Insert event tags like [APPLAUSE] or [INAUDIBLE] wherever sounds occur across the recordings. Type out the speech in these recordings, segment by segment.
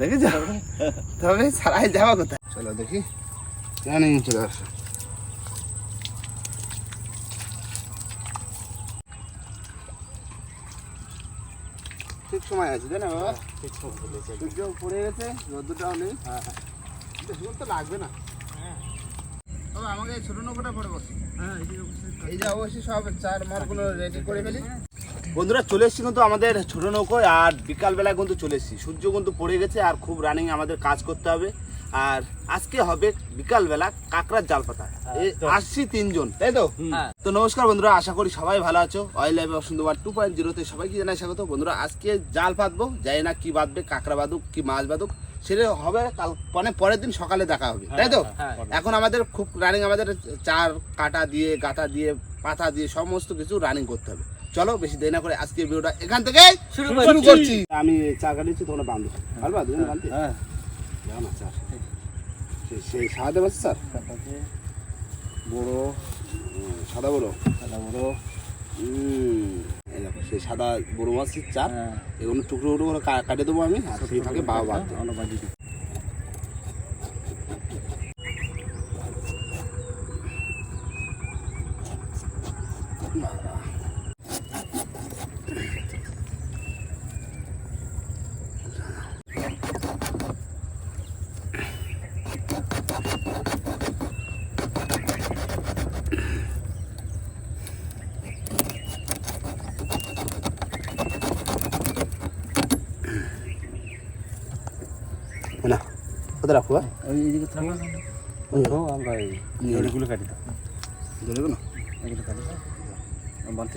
দেখেছ তবে সারাই যাওয়া কোথায়? চলো দেখি। রানিং চলে আসো। ঠিক সময় আছে তাই না বাবা? সূর্য পড়ে গেছে রোদ্দুরটাও নেই। বেশি তো লাগবে না। বাবা আমাকে ছোট নৌকোটা পড়ে বসে। হ্যাঁ এই যে অবশ্যই সব চার মারগুলো রেডি করে ফেলি। বন্ধুরা চলে এসেছি কিন্তু আমাদের ছোট নৌকোয় আর বিকালবেলায় কিন্তু চলে এসেছি। সূর্য কিন্তু পড়ে গেছে আর খুব রানিং আমাদের কাজ করতে হবে। আর আজকে হবে বিকালবেলা কাঁকড়ার জাল পাতা এই আসছি তিনজন তাই তো? তো নমস্কার বন্ধুরা আশা করি সবাই ভালো আছো। অয়েল লাইফ সুন্দরবার টু পয়েন্ট জিরোতে সবাইকে জানাই স্বাগত। বন্ধুরা আজকে জাল পাতবো জানি না কি বাঁধবে কাঁকড়া বাঁধুক কি মাছ বাঁধুক সেটা হবে কাল মানে পরের দিন সকালে দেখা হবে তাই তো? এখন আমাদের খুব রানিং আমাদের চার কাটা দিয়ে গাটা দিয়ে পাতা দিয়ে সমস্ত কিছু রানিং করতে হবে। চলো বেশি দেরি না করে আজকে ভিডিওটা এখান থেকে শুরু করছি। আমি চা কাটিয়েছি তোমরা বান্ধব। পারবা? দুজন হ্যাঁ যাও না চা। সেই- সাদা মাছ স্যার? বড়। সাদা বড়। সাদা বড়। সেই সাদা বড় মাছের চার হ্যাঁ। এগুলো টুকরো টুকরো করে কাটে দেবো আমি আর সেই ফাঁকে বাবা বাদ কোথায় রাখব আমরা এই কাটি না? এগুলো কাটি দাও। বানতে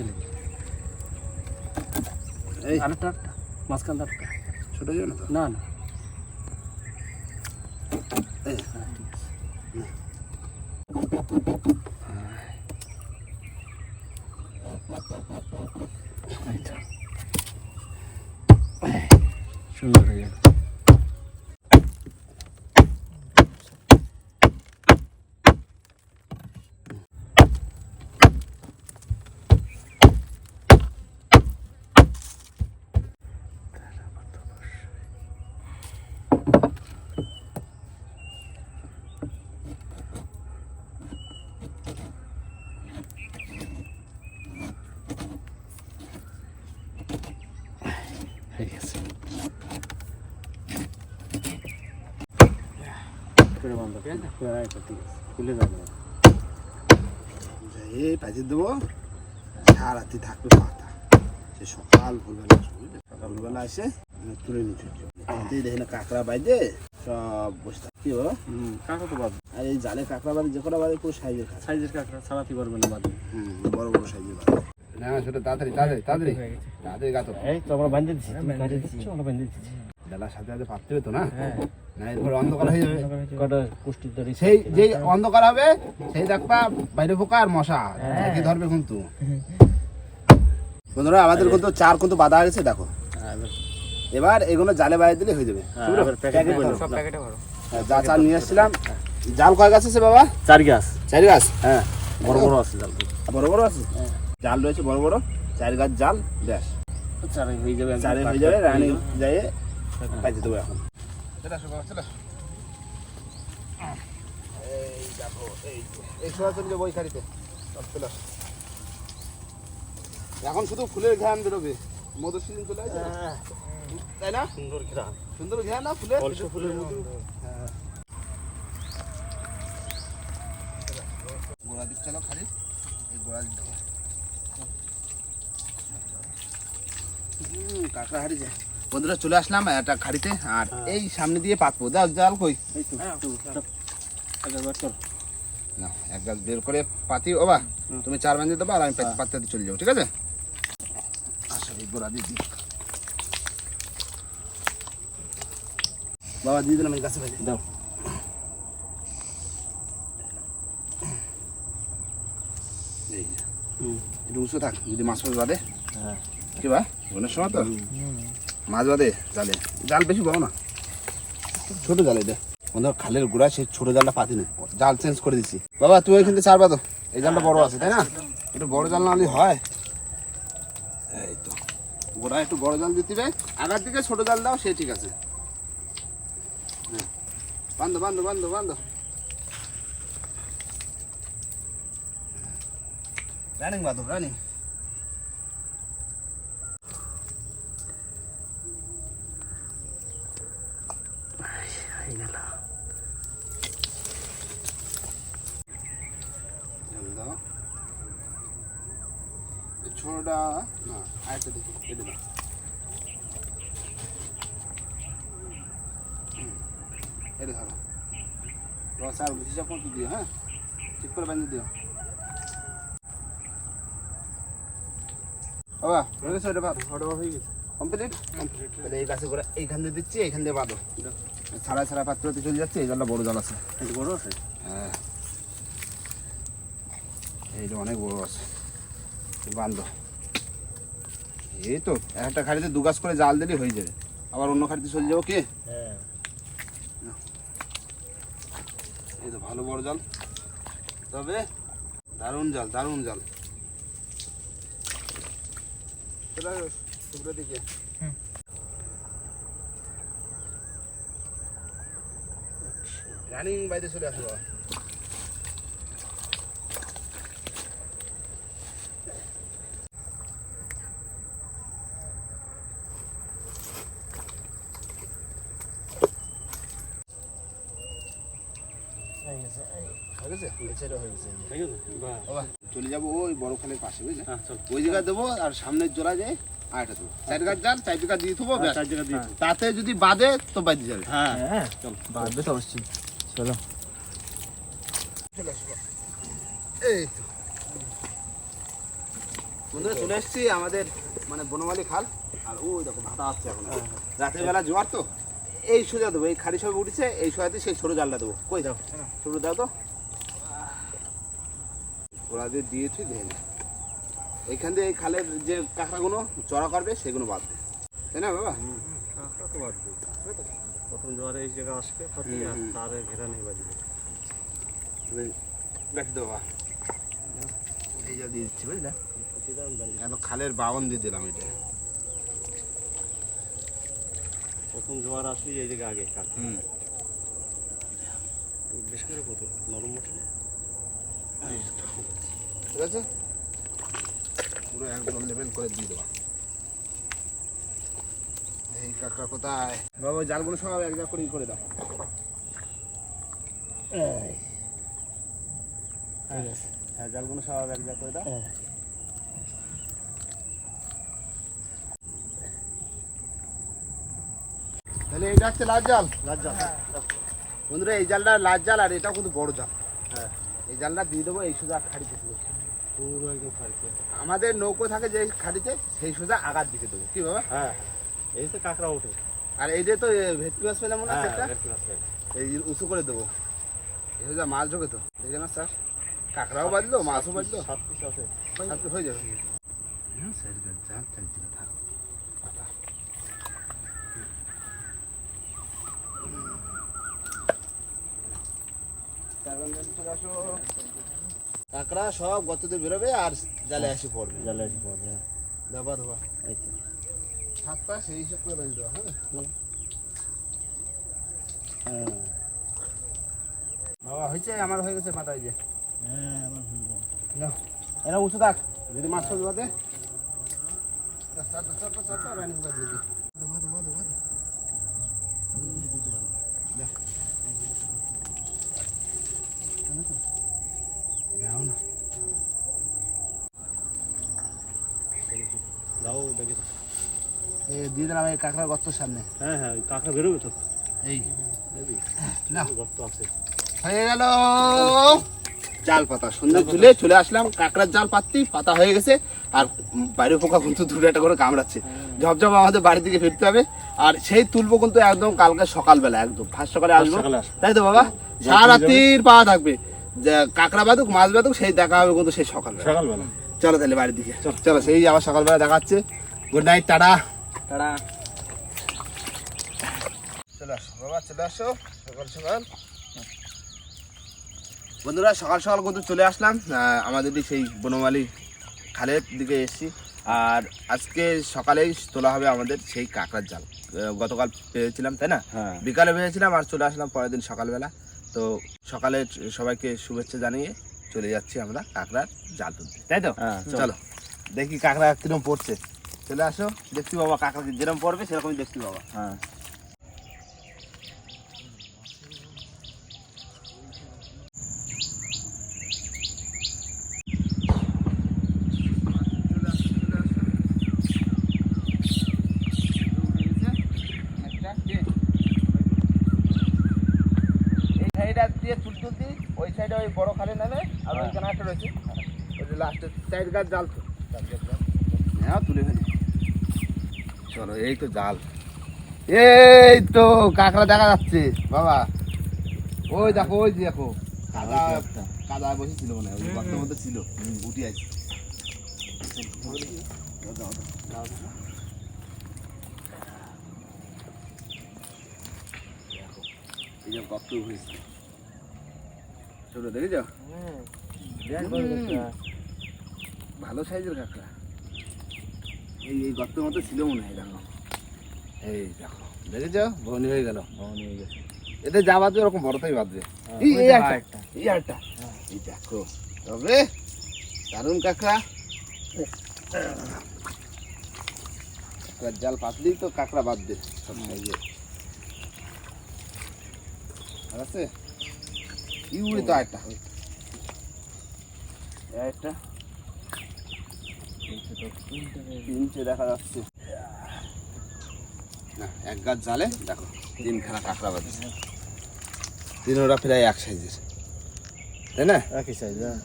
এই আরেকটা আরেকটা। মাঝখান আরেকটা। ছোট যাবে না না না। এই, হ্যাঁ, ঠিক আছে। সুন্দর হয়ে গেল হয়ে গেছে করে বন্ধ ঠিক আছে ঠিক আছে। খুলে যাবে। এই পাঠিয়ে দেবো। সারাতি থাকবে পাতা। সে সকাল ভোরবেলা আসবে বুঝলে? এসে তুলে নিচ্ছি আমাদের দেখি না কাঁকড়া বাইদে সব বসে কি বাবা? কাঁকড়া তো বাদ। আর এই জালে কাঁকড়া বাদে যে কটা বাদে পুরো সাইজের কাঁকড়া। সাইজের কাঁকড়া ছাড়াতে পারবে না বাদ। হুম বড় বড় সাইজের বাদে। না ছোট তাড়াতাড়ি তাড়াতাড়ি তাড়াতাড়ি। তাড়াতাড়ি গাতো এই তো আমরা বাঁধে দিচ্ছি আমরা বাঁধে দিচ্ছি। বেলার সাথে সাথে পাততে না? হ্যাঁ। অন্ধকার হয়ে যাবে। কটা পুষ্টি ধরে সেই যেই অন্ধকার হবে সেই দেখবা বাইরে পোকা আর মশা। হ্যাঁ। কি ধরবে কিন্তু। বন্ধুরা আমাদের কিন্তু চার কিন্তু বাধা হয়েছে দেখো। এবার এগুলো জালে বাইরে দিলে হয়ে যাবে। হ্যাঁ, হ্যাঁ, যা চাল নিয়ে এসেছিলাম জাল কয় গাছ আছে বাবা? চার গাছ। চার গাছ? হ্যাঁ বড় বড় আছে জাল। বড় বড় আছে? জাল রয়েছে বড় বড়। চার গাছ জাল ব্যাস। চার হয়ে যাবে চারে হয়ে যাবে রানি হয়ে দেবো এখন। চলে আসো বাবা চলে এই দেখো এই এই সময় চলে যাব ওই খাড়িতে চলে আসো। এখন শুধু ফুলের ঘ্রাণ বেরোবে। মধুর সিজন চলে আসে তাই না? সুন্দর ঘ্রাণ। সুন্দর ঘ্রাণ না ফুলের? ফুলের মতো। হ্যাঁ। গোড়া দিক চলো খালি এই গোড়া দিক কাঁকড়া হাড়ি যায়। বন্ধুরা চলে আসলাম একটা খাড়িতে আর এই সামনে দিয়ে পাতবো। দাও জাল কই? কর না এক গাছ বের করে পাতি ও বা তুমি চার বাঁধে দেবো আর আমি হ্যাঁ। পাততে চলে যাব ঠিক আছে? আসো এই গোড়া দিয়ে দিই। বাবা দিয়ে দিলাম এই গাছে দাও। একটু উঁচু থাক যদি মাছ মাছ হ্যাঁ। কি বা বোনের সময় তো? মাছ বাঁধে জালে। জাল বেশি বড় না। ছোট জাল বন্ধু, খালের গোড়া সে ছোট জালটা পাতি নেই জাল চেঞ্জ করে দিছি। বাবা, তুই ওইখান থেকে বাঁধো এই জালটা বড় আছে, তাই না? একটু বড় জাল না হলে হয়। এই তো। গোড়া একটু বড় জাল দিতে হবে। আগার দিকে ছোট জাল দাও, সে ঠিক আছে। হ্যাঁ। বান্ধো বান্ধো বান্ধো বান্ধো। রানিং বাঁধো রানিং জাল দাও এই ছোটটা না আরেকটা দেখি কেটে দাও হুম, এটা ধরো রস আর হিসাব মতো দিও হ্যাঁ? ঠিক করে বাঁধে দিও। বাবা হয়ে গেছে ওটা বাদ ওটা হয়ে গেছে কমপ্লিট তাহলে এই কাছে করে এইখান দিয়ে দিচ্ছি এইখান দিয়ে বাঁধো। ছাড়া ছাড়া পাত্রতে চলে যাচ্ছে এই জলটা বড় জল আছে। বড় আছে? হ্যাঁ। এইটা অনেক বড় আছে। বান্ধ এই তো একটা খাড়িতে দু গাছ করে জাল দিলেই হয়ে যাবে। আবার অন্য খাড়িতে চলে যাব কে? হ্যাঁ। এই তো ভালো বড় জাল। তবে দারুণ জাল দারুণ জাল। শুভ্র দিকে। রানিং বাইরে চলে আসো বাবা। হয়ে গেছে হয়ে গেছে নিচেরও হয়ে গেছে ঠিক আছে বাহ বাবা চলে যাব ওই বড় খালের পাশে বুঝলে হ্যাঁ ওই জায়গায় দেবো আর সামনের জোড়া যায় আরেকটা দেবো চার গাছ জাল চার বিঘা দিয়ে দেবো ব্যাস। চার জায়গা দিয়ে তাতে যদি বাদে তো বাদি যাবে হ্যাঁ হ্যাঁ চল বাড়বে তো অবশ্যই চলো চলে আসব এই বন্ধুরা চলে এসেছি আমাদের মানে বনমালী খাল আর ওই দেখো ভাতা আসছে এখন রাতের বেলা জোয়ার তো এই সোজা দেবো এই খাড়ি সব উঠেছে এই সোজাতে সেই ছোট জালটা দেবো। কই দাও ছোট দাও তো। ওরা দিয়ে দিয়েছি দেখে নে। এইখান দিয়ে এই খালের যে কাঁকড়াগুলো চড়া করবে সেগুলো বাঁধবে তাই না বাবা? প্রথম জোয়ারে এই জায়গা আসবে। তারে ঘেরা নেই বাজবে গাঠি দেবো এই যা দিয়ে দিচ্ছি বুঝলে এখন খালের বাউন দিয়ে দিলাম এটা। প্রথম জোয়ার আসলে এই জায়গা আগে কাট হুম। বেশ করে কত? নরম মশলা ঠিক আছে? পুরো একদম লেভেল করে দিয়ে দেবো। এই কাঁকড়া কোথায়? বাবা জালগুলো সব এক জায়গা করে করে দাও। হ্যাঁ জালগুলো সব এক জায়গা করে দাও। তাহলে এইটা হচ্ছে লাল জাল। রাজ্জা বন্ধুরা এই জালটা লাল জাল আর এটাও কিন্তু বড় জাল। হ্যাঁ। এই জালটা দিয়ে দেবো এই সোজা খাড়িতে পুরো একদম ফাড়িতে আমাদের নৌকো থাকে যে খাড়িতে সেই সোজা আগার দিকে দেবো। কি বাবা? হ্যাঁ। এই তো কাঁকড়া ওঠে আর এই যে তো ভেটকি মাছ পেলাম না হ্যাঁ সেটা। এই উঁচু করে দেবো। এই সোজা মাছ ঢোকে তো। দেখে না স্যার। কাঁকড়াও বাঁধলো মাছও বাঁধলো। সাত পিস আছে। হয়ে যাবে। হ্যাঁ স্যার যান চারিদিকে থাক পাতা। কাঁকড়া সব গততে বেরোবে আর জালে এসে পড়বে। জালে এসে পড়বে হ্যাঁ। দেবা দেবা এই সেই হিসাব করে বেঁধে দেওয়া হ্যাঁ। হ্যাঁ। বাবা হয়েছে? আমার হয়ে গেছে পাতা এই যে। হ্যাঁ আমার হয়ে যাবে। না। এরা উঁচু থাক। যদি মাছ সব বাদে দাও দেখে তো। এই কাঁকড়ার গর্তর সামনে। হ্যাঁ হ্যাঁ ওই কাঁকড়া বেরোবে তো। এই। না গর্ত আছে। হয়ে গেল। জাল পাতা। সন্ধ্যে তুলে চলে আসলাম। কাঁকড়ার জাল পাত্তি পাতা হয়ে গেছে। আর বাইরে পোকা কিন্তু দূরে একটা করে কামড়াচ্ছে। ঝপঝপ আমাদের বাড়ির দিকে ফিরতে হবে। আর সেই তুলবো কিন্তু একদম কালকে সকালবেলা একদম। ফার্স্ট সকালে আসব। তাই তো বাবা? সারা রাত্রির পাওয়া থাকবে। কাঁকড়া বাদুক মাছ বাদুক সেই দেখা হবে কিন্তু সেই সকালবেলা। সকালবেলা। চলো তাহলে বাড়ির দিকে। চলো। সেই আবার সকালবেলা দেখাচ্ছে। Good night tata. টাটা। চলে আসো। বাবা চলে আসো। সকাল সকাল। বন্ধুরা সকাল সকাল কিন্তু চলে আসলাম। আমাদের দিক সেই বনমালী খালের দিকে এসেছি। আর আজকে সকালেই তোলা হবে আমাদের সেই কাঁকড়ার জাল। গতকাল পেয়েছিলাম তাই না? হ্যাঁ। বিকালে পেয়েছিলাম আর চলে আসলাম পরের দিন সকালবেলা। তো সকালে সবাইকে শুভেচ্ছা জানিয়ে চলে যাচ্ছি আমরা কাঁকড়ার জাল তুলতে। তাই তো? হ্যাঁ চলো। দেখি কাঁকড়া কিরম পড়ছে। চলে আসো। দেখতে বাবা কাঁকড়া যেরকম পড়বে সেরকমই দেখতে বাবা। হ্যাঁ এই সাইডটা দিয়ে তুল তুলতি ওই সাইডে ওই বড় খালে নামে আর হ্যাঁ। ওইখানে একটা রয়েছে ওই যে গাছ জাল তো। হ্যাঁ তুলে ফেলি। চলো এই তো জাল। এই তো কাঁকড়া দেখা যাচ্ছে বাবা। ওই দেখো ওই দেখো কাদা কাদা বসেছিল মনে হয় ওই মধ্যে ছিল উঠি আছে এই যে গর্ত হয়েছে। চলো দেখে যাও ভালো সাইজের কাঁকড়া। এই এই গর্তের মধ্যে ছিল মনে হয় দেখো। এই দেখো। দেখে যাও বনি হয়ে গেল। নিয়ে গেছে। এতে যা বাঁধবে ওরকম বড়টাই বাঁধবে। এই এই এই একটা। এই দেখো। তবে দারুণ কাঁকড়া। কাঁকড়ার জাল পাতলেই তো কাঁকড়া বাঁধবে সব সাইজে। আর আছে? ইউড়ি তো এই একটা তিনটে দেখা যাচ্ছে। না এক গাছ জালে দেখো তিনখানা কাঁকড়া বাঁধছে তিনোটা প্রায় এক সাইজের তাই না? একই সাইজ হ্যাঁ।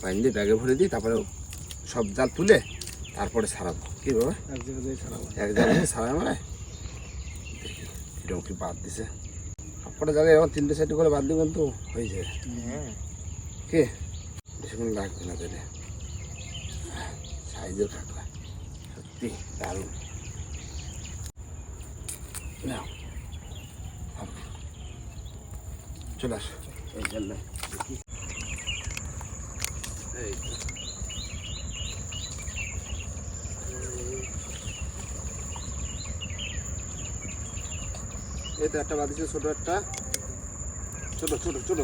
বাইন দিয়ে ব্যাগে ভরে দিই তারপরে সব জাল তুলে তারপরে সারাবো কি বাবা? এক জায়গায় ছাড়াবো। এক জায়গায় সারাই মানে? দেখি কীরকম কি বাদ দিছে? সবকটা জায়গায় এরকম তিনটে চারটে করে বাদ দিবেন তো? হয়ে যাবে। কে? বেশিক্ষণ লাগবে না দিলে সাইজের কাঁকড়া। সত্যি দারুণ। নাও। চলে আসো। এই জন্য। এই তো। এই তো একটা বাদিছে ছোট একটা। ছোট ছোট ছোট।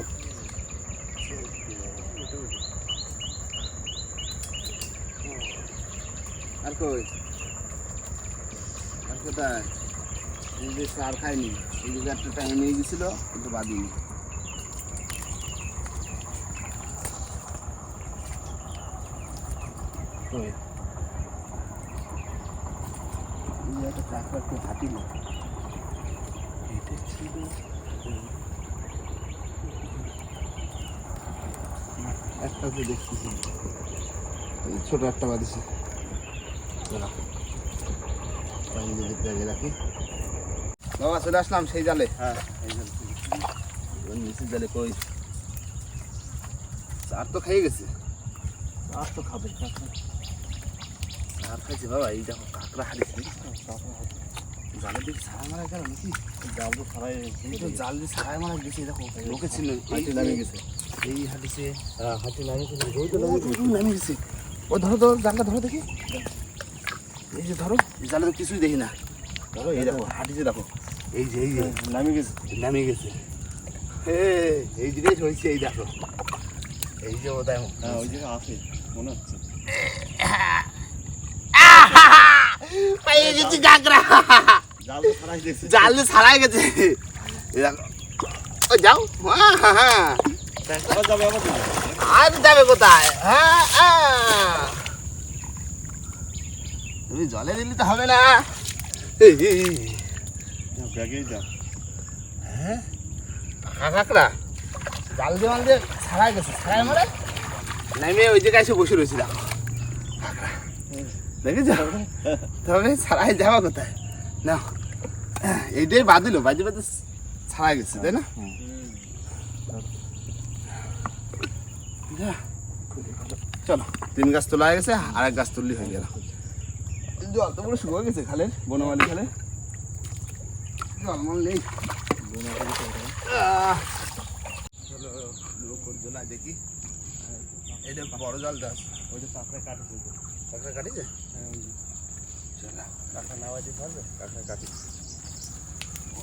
আর কই? আর কোথায়? এই যে সার খায়নি এই যে একটা টাইম নিয়ে গেছিল, কিন্তু বাদিনি একটা একটু ছোট একটা রাখি বাবা চলে আসলাম সেই জালে। হ্যাঁ জালে। কই? চার তো খেয়ে গেছে। আর তো খাবে চার খাইছে বাবা এই দেখো কাঁকড়া হারিয়েছে জালে দিকে ছাড়া মারা গেল নাকি? জাল তো ছাড়াই জাল দিয়ে ছাড়াই মারা গেছে দেখো লোকে ছিল হাঁটি নামিয়ে গেছে। এই হাঁটিছে। হ্যাঁ হাঁটি নামিয়ে গেছে। ওই গেছে। ও ধরো ধরো জালটা ধরো দেখি। এই যে ধরো। জালে তো কিছুই দেখি না। ধরো এই দেখো হাঁটিছে দেখো। এই যে এই যে। নামিয়ে গেছে। নামিয়ে গেছে। এই জিনিস হয়েছে এই দেখো। এই যে ওটাই হ্যাঁ ওই জায়গায় আছে মনে হচ্ছে। [LAUGHS] পেয়ে গেছি কাঁকড়া জাল তো ছাড়াই গেছে। এই দেখো। ও যাও। হ্যাঁ হ্যাঁ হ্যাঁ যাবে আর যাবে কোথায়? হ্যাঁ হ্যাঁ। তুমি জলে দিলে তো হবে না। ব্যাগেই হ্যাঁ? কাঁকড়া? জাল দিয়ে মাল দিয়ে ছাড়াই গেছে ছাড়াই মারে নামে ওই জায়গায় এসে বসে রয়েছি দেখেছ তবে ছাড়াই যাওয়া কোথায়? না এইটাই বাদিল বাজে বাজে ছাড়াই গেছে তাই না? চলো তিন গাছ তোলা হয়ে গেছে আর এক গাছ তুললি হয়ে গেল। জল তো পুরো শুকিয়ে গেছে খালের, বনমালি খালে জল মল নেই জলা দেখি এটা বড় জল দাস ওই যে কাঁকড়া কাটেছে। কাঁকড়া কাটিছে কাঁকড়া নাওয়া যেতে পারবে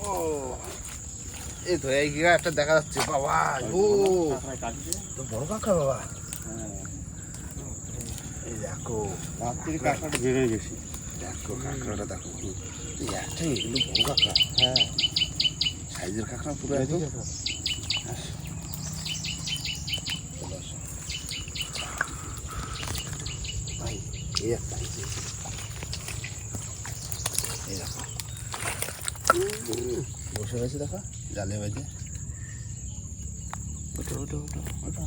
ও, এই তো এই গিয়া একটা দেখা যাচ্ছে, বাবা, ও। তো বড় কাঁকড়া, বাবা। হ্যাঁ এই দেখো। রাত থেকে কাঁকড়াটা বেড়ে বেশি দেখো কাঁকড়াটা দেখো একটাই এগুলো বড় কাঁকড়া। হ্যাঁ। সাইজের কাঁকড়া পুরো এত। ভাই এই একটা এই দেখো। বসে রয়েছে দেখো জালে বাজে ওটা ওটা ওটা ওটা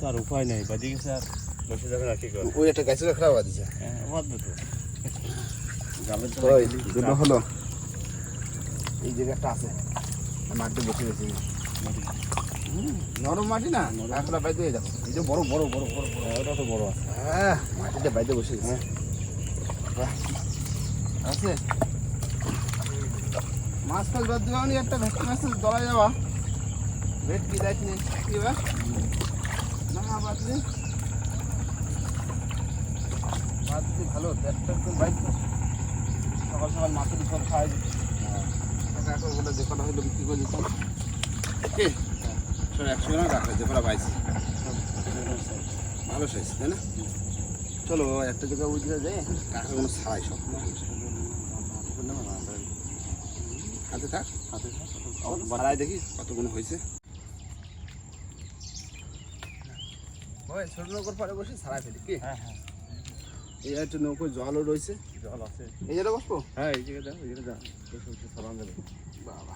তার উপায় নেই বাজে গেছে আর বসে যাবে না কি করে ওই একটা গাছের কাঁকড়া বাঁধিছে। হ্যাঁ বাঁধবে তো। দুটো হলো। এই জায়গাটা আছে। মাটি বসে গেছে। নরম মাটি না? বাইতে হয়ে যাব। এই যে বড় বড় বড় বড় বড়। হ্যাঁ, ওটা তো বড় আছে। হ্যাঁ মাটিটা বাইতে বসে গেছে। আছে। মাছ বাদ নি একটা ভেটকি মাছ দলা যাওয়া। ভেটকি দেখ নি কি বা? না বাদ দিতে ভালো পেটটা একদম বাইক সকাল সকাল মাছের উপর খাওয়াই কাকা বলে যে কটা হইল বিক্রি করে দিতাম শোনো একশো গ্রাম রাখা যে কটা পাইছি ভালো সাইজ তাই না? চলো একটা জায়গায় উঠে যায় কাকা কোনো ছাড়াই সব হাতে থাক ছাড়াই দেখি কতগুলো হয়েছে ওই ছোট নৌকোর পরে বসে ছাড়াই ফেলি কি? হ্যাঁ হ্যাঁ। এই একটা নৌকোর জলও রয়েছে। জল আছে। এই বসবো? হ্যাঁ এই জায়গায় দাও এই বসে বসে সালাম দেবে। বাবা।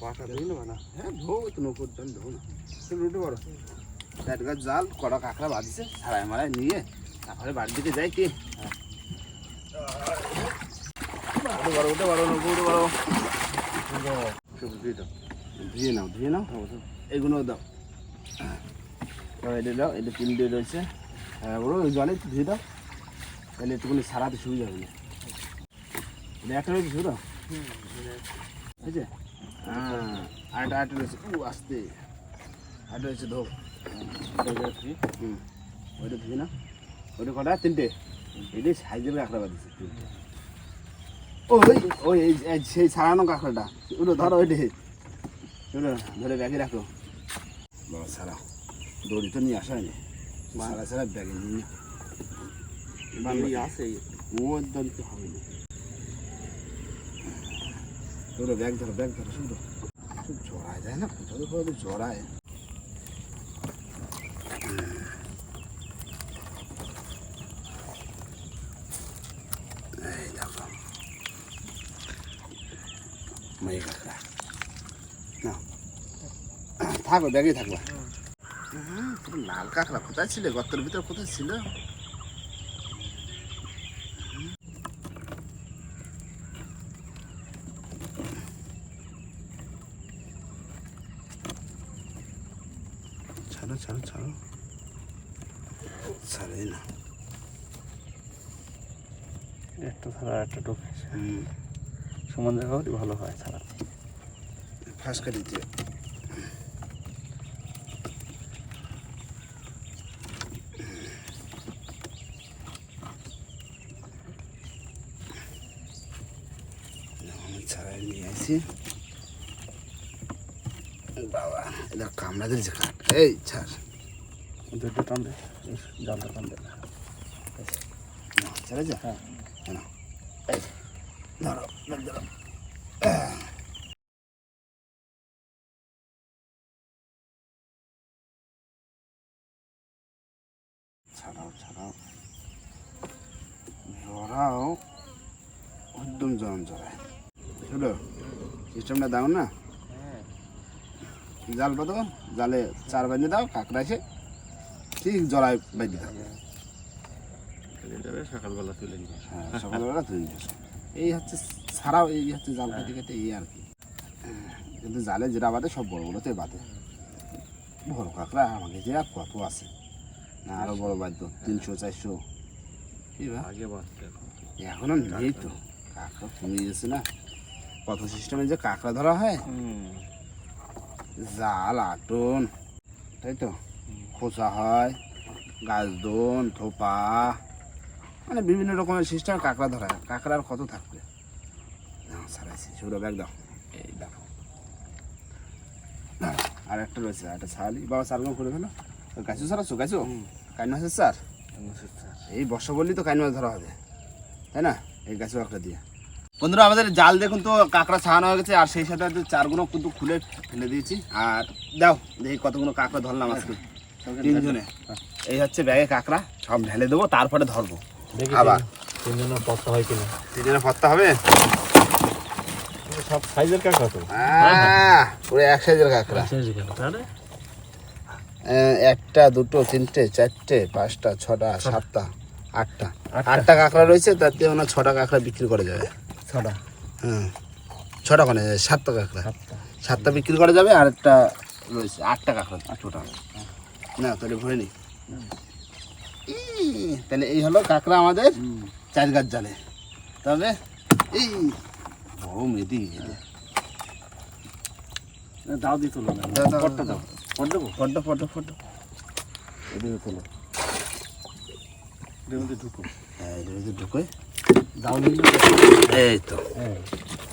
পাটা ধুই নেবে না? হ্যাঁ ধো তো নৌকোর জল ধো না। তুমি রুটি করো এক গাছ জাল কড়া কাঁকড়া বাঁধিছে ছাড়াই মারাই নিয়ে তারপরে বাড়ির দিকে যাই কি? বড় উঠে বড় নৌকো উঠে বড়। ধুয়ে নাও ধুয়ে নাও। এগুলো দাও। দাও, এটা দাও এটা তিন দিয়ে রয়েছে। হ্যাঁ বড় জলে ধুয়ে দাও। তাহলে একটুখানি সারাতে সুবিধা হবে। না একটা রয়েছে শুধু ঠিক আছে হ্যাঁ আরেকটা আরেকটা রয়েছে। উ আসতে। আরেকটা রয়েছে ধো। হুম। ওইটা ধুয়ে না ওইটা কটা? তিনটে। এটাই সাইজের কাঁকড়া বাঁধিছে তিনটে। ওই ওই সেই ছাড়ানো কাঁকড়াটা। ওটা ধরো ওইটাই ওটা ধরে ব্যাগে রাখো। বাবা ছাড়াও। দড়ি তো নিয়ে আসা হয়নি। ছাড়া ছাড়া ব্যাগে নিয়ে আছে। ও দড়ি তো হবে ব্যাগ ধরো ব্যাগ ধরো শুধু খুব জড়ায় যায় না? কোথাও কোথাও জড়ায়। এই কাঁকড়া না। থাকো ব্যাগেই থাকবা। হুম, পুরো লাল কাঁকড়া কোথায় ছিল? গর্তের ভিতর কোথায় ছিল ছাড়ো ছাড়ো ছাড়ো ছাড়ে না একটা ছাড়া একটা টোকে হুম সমান জায়গা হলে ভালো হয় ছাড়াতে ফাঁস কাটি ছাড়াই নিয়ে আসি। বাবা এটা কামড়া দিয়েছে কাঠ এই ছাড়। দুটো টান দে জালটা টান দে। না, ছেড়েছে হ্যাঁ। ধরো ধরো ছাড়াও ছাড়াও। জড়াও একদম জন জড়ায়। শুনো সিস্টেমটা দাও না। জাল পাতো জালে চার বাজে দাও কাঁকড়া এসে ঠিক জড়ায় বাজে দাও। সকালবেলা তুলে নিয়ে হ্যাঁ সকালবেলা তুলে নিয়ে। এই হচ্ছে ছাড়াও এই হচ্ছে জাল কেটে কেটে এই আর কি। কিন্তু জালে যেটা বাদে সব বড় বড়তে বাদে বড় কাঁকড়া আমাকে যে আর কত আছে। না আরও বড় বাদ্য তিনশো চারশো। এখন। নেই তো। কাঁকড়া কমে গেছে না। কত সিস্টেমে যে কাঁকড়া ধরা হয়? জাল আটন তাই তো? খোঁচা হয় গাছ দোন থোপা। মানে বিভিন্ন রকমের সিস্টেম কাঁকড়া ধরা হয়। কাঁকড়া আর কত থাকবে। না সারাইছি ছোটো ব্যাগ এই দেখো। আর একটা রয়েছে একটা ছাড়ি বাবা সারগুলো করে ফেলো। গাছু সারাচ্ছো গাছু কাইন মাছের স্যার এই বর্ষা বললি তো কাইন মাছ ধরা হবে। তাই না? এই গাছু একটা দিয়ে। বন্ধুরা আমাদের জাল দেখুন তো কাঁকড়া ছাড়ানো হয়ে গেছে আর সেই সাথে চারগুলো কিন্তু খুলে ফেলে দিয়েছি। আর দাও দেখি কতগুলো কাঁকড়া ধরলাম আজকে। তিনজনে। এই হচ্ছে ব্যাগে কাঁকড়া সব ঢেলে দেবো তারপরে ধরবো। আবার। তিনজন পস্তা হয় কিনা। তিনজনে ভর্তা হবে? সব সাইজের কাকা তো। পুরো এক সাইজের কাঁকড়া। একটা দুটো তিনটে চারটে পাঁচটা ছটা সাতটা আটটা। আটটা। কাঁকড়া রয়েছে তাতে ওনার ছটা কাঁকড়া বিক্রি করা যাবে। ছটা। হ্যাঁ ছটা মানে সাতটা কাঁকড়া। সাতটা। বিক্রি করা যাবে আর একটা রয়েছে আটটা কাঁকড়া টোটাল না তাহলে ভরে নি তাহলে এই হলো কাঁকড়া আমাদের চার গাছ জালে। তবে এই বড় মেদি দাও দিয়ে তুলো না। দাও, দেবো? ফটো ফটো ফটো এদিকে তোলো। এর মধ্যে ঢুকো। হ্যাঁ এর দাও এই তো। হ্যাঁ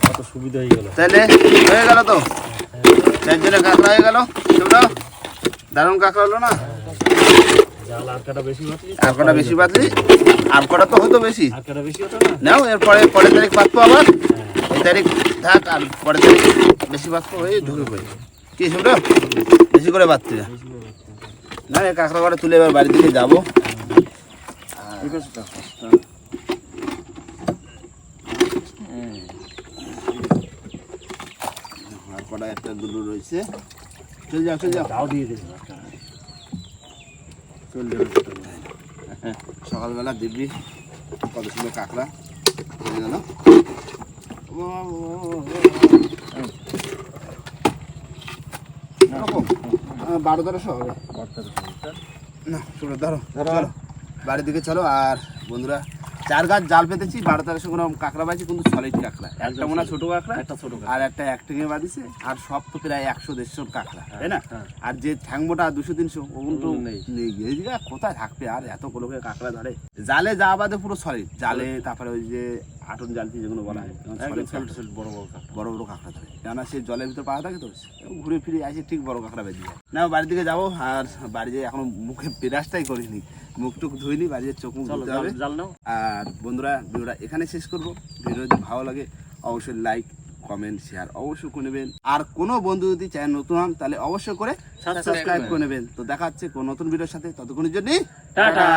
কত সুবিধা হয়ে গেল। তাহলে হয়ে গেল তো? চারজনে কাঁকড়া হয়ে গেল। দারুণ কাঁকড়া হলো না? জাল আর বেশি মাতলি আর কটা বেশি বাদলি আর কটা তো হতো বেশি। না? নাও এরপরে পরের তারিখ পাতবো আবার। এই তারিখ থাক আর পরের তারিখ বেশি পাতবো হয়ে ঢুকে পড়ি কি শুনলো বেশি করে যা। না এই কাঁকড়া করে তুলে এবার বাড়ি দিকে যাব। ঠিক আছে আর কটা একটা দুটো রয়েছে। চল যাও চল যাও। দিয়ে দেবে চল সকালবেলা দিবি কত সুন্দর কাঁকড়া? হয়ে গেল? বারো তেরোশো হবে। না ধরো ধরো। চলো। বাড়ির দিকে চলো আর বন্ধুরা চার গাছ জাল পেতেছি বারো তেরোশো গ্রাম কাঁকড়া পাইছি কিন্তু সলিড কাঁকড়া। একটা মনে ছোট কাঁকড়া একটা ছোট আর একটা এক টেঙে বাঁধিছে আর সব তো প্রায় একশো দেড়শো কাঁকড়া তাই না? হ্যাঁ। আর যে ঠ্যাংবোটা দুশো তিনশো ওগুলো তো কোথায় থাকবে আর এত লোকে কাঁকড়া ধরে? জালে যা বাদে পুরো সলিড জালে তারপরে ওই যে আটন জালতি যেগুলো বলা হয় বড় বড় বড় বড় কাঁকড়া ধরে। কেননা সে জলের ভিতর পাওয়া থাকে তো ঘুরে ফিরে আসে ঠিক বড় কাঁকড়া বেঁধে যায়। না বাড়ির দিকে যাব আর বাড়ি যেয়ে এখনও মুখে পেরাসটাই করিনি মুখ টুক ধুইনি বাড়ি চোখ মুখ ধুতে জাল হবে নাও। আর বন্ধুরা ভিডিওটা এখানে শেষ করব। ভিডিও যদি ভালো লাগে অবশ্যই লাইক কমেন্ট শেয়ার অবশ্যই করে নেবেন। আর কোনো বন্ধু যদি চ্যানেল নতুন হন তাহলে অবশ্যই করে সাবস্ক্রাইব করে নেবেন। তো দেখা হচ্ছে কোন নতুন ভিডিওর সাথে ততক্ষণের জন্য টাটা।